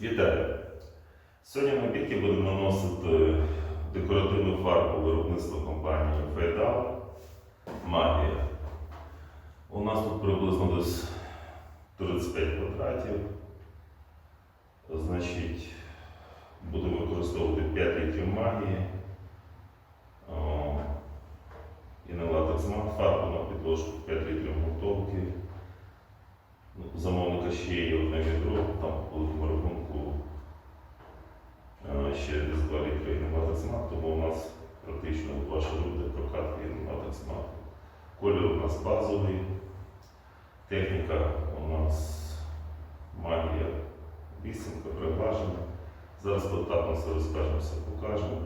Вітаю! Сьогодні на бітки будемо наносити декоративну фарбу виробництва компанії Фейдал Магія. У нас тут приблизно десь 35 квадратів. Значить, будемо використовувати 5 літрів магії. І на латекс фарбу на підложку Колір у нас базовий, техніка у нас магія вісімка, приглажена. Зараз поетапно все розкажемося, покажемо.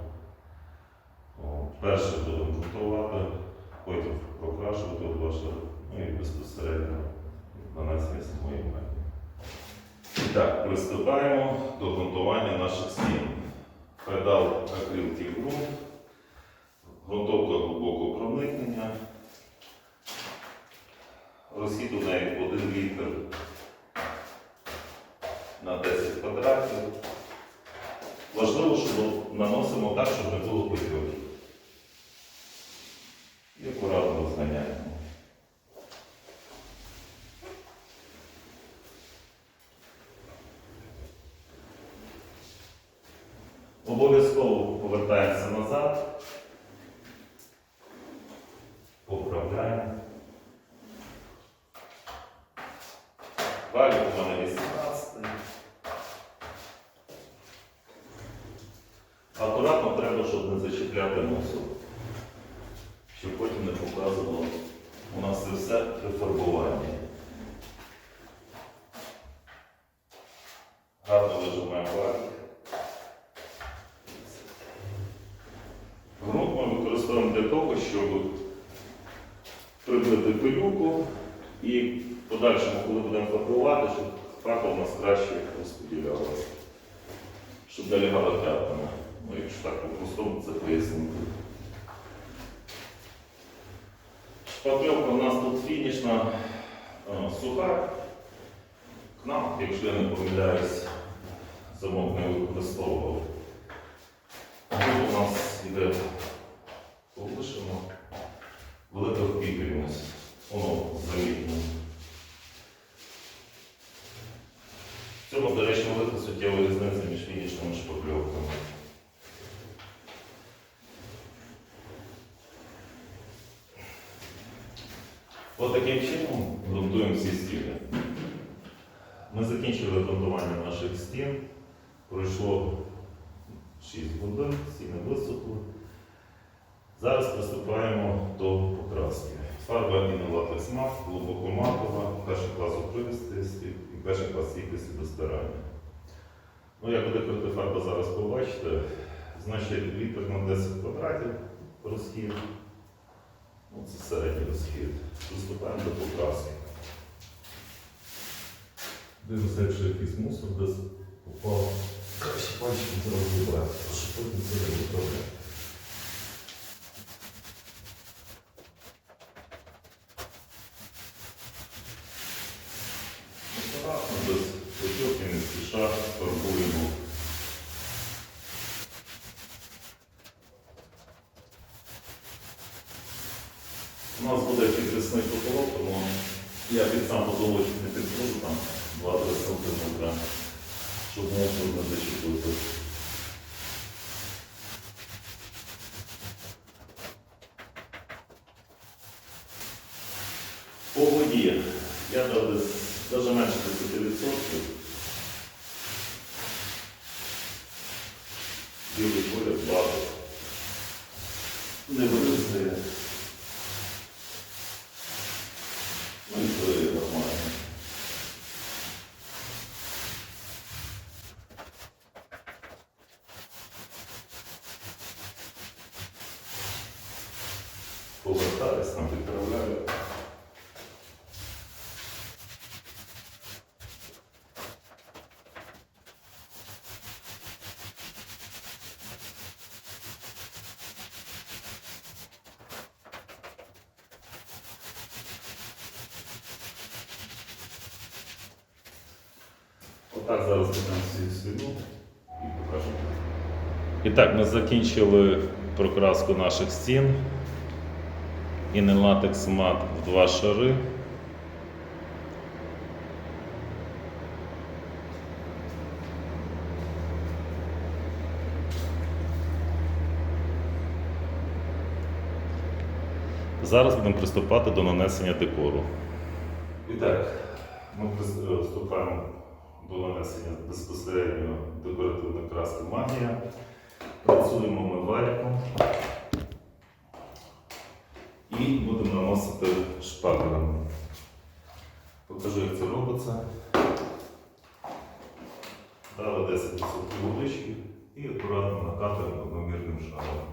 Перше будемо готувати, потім прокрашувати два ну і безпосередньо нанесення самої магії. І так, приступаємо до грунтування наших стін. Педал акрил ґрунт, грунтовка глибокого проникнення. Розхід у неї 1 літр на 10 квадратів. Важливо, щоб наносимо так, щоб не було потьоків. І акуратно розганяємо. Обов'язково повертаємося назад. Акуратно треба, щоб не зачіпляти носу. Щоб потім не показувало. У нас це все при фарбуванні. Гарно вижимаємо валік. Грунт ми використовуємо для того, щоб прибити пилюку і в подальшому, коли будемо фарбувати, щоб фарба у нас краще розподілялася, щоб не лягала п'ятнами. Ну, якщо так по-простому це пояснити. Шпакльовка у нас тут фінішна е, суха. К нам, якщо я не помиляюсь, замок не використовував. Тут у нас йде От таким чином ґрунтуємо всі стіни. Ми закінчили ґрунтування наших стін. Пройшло 6 годин, стіни висохли. Зараз приступаємо до покраски. Фарба Innovatex Max, глибокоматова, перший клас укривистості і перший клас стійкості до стирання. Ну, як буде крити фарба зараз побачите, значить літр на 10 квадратів розхід. Це середній розхід. Приступаємо до покраски. Дивимося, якщо якийсь мусор десь попав. Краще пальчиком це розбирати, щоб потім це не виправляти. повертались, там відправляли. Отак зараз будемо всі свіну і покажемо. І так, ми закінчили прокраску наших стін. Інелатекс мат в два шари. Зараз будемо приступати до нанесення декору. І так, ми приступаємо до нанесення безпосередньо декоративної краски магія. Працюємо ми валіком і будемо наносити шпаклем. Покажу, як це робиться. Дали 10% водички і акуратно накатуємо одномірним шаром.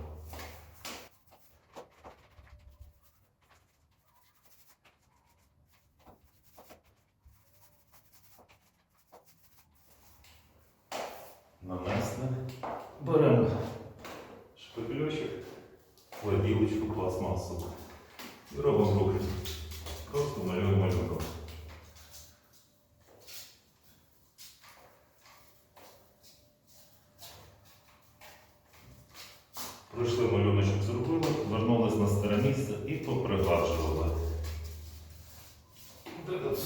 Нанесли. Беремо шпакльочок, ладілочку пластмасову робимо руки. Просто малюємо малюнком. Пройшли малюночок зробили, вернулись на старе місце і попригладжували. Де тут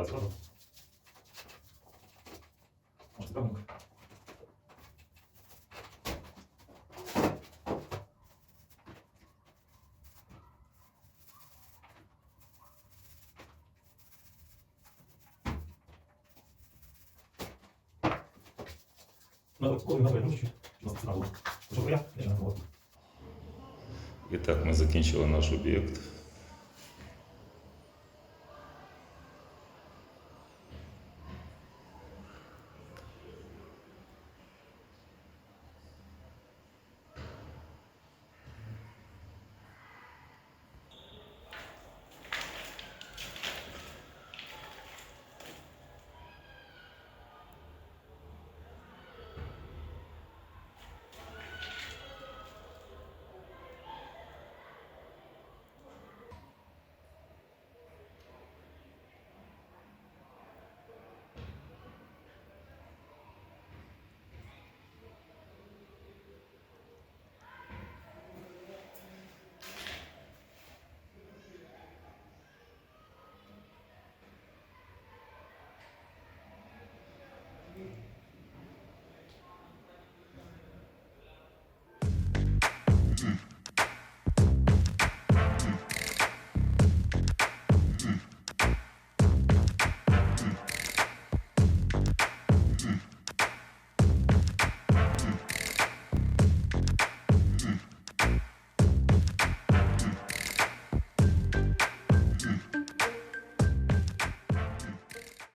Не давай зразу. Ось так. І так, ми закінчили наш об'єкт. Amen.